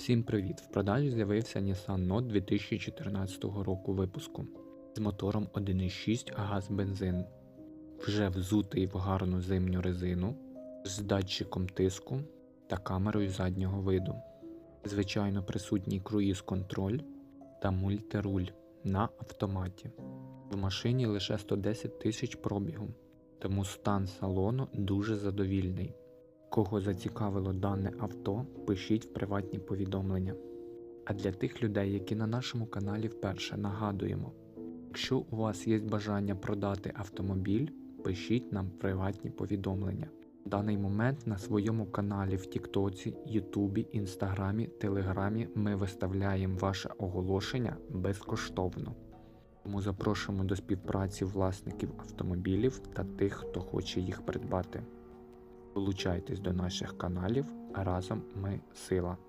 Всім привіт! В продажі з'явився Nissan Note 2014 року випуску з мотором 1.6 газ-бензин, вже взутий в гарну зимню резину, з датчиком тиску та камерою заднього виду. Звичайно, присутній круїз-контроль та мультируль на автоматі. В машині лише 110 тисяч пробігу, тому стан салону дуже задовільний. Кого зацікавило дане авто, пишіть в приватні повідомлення. А для тих людей, які на нашому каналі вперше нагадуємо, якщо у вас є бажання продати автомобіль, пишіть нам приватні повідомлення. В даний момент на своєму каналі в Тіктоці, Ютубі, Інстаграмі, Телеграмі ми виставляємо ваше оголошення безкоштовно. Тому запрошуємо до співпраці власників автомобілів та тих, хто хоче їх придбати. Долучайтесь до наших каналів, разом ми сила.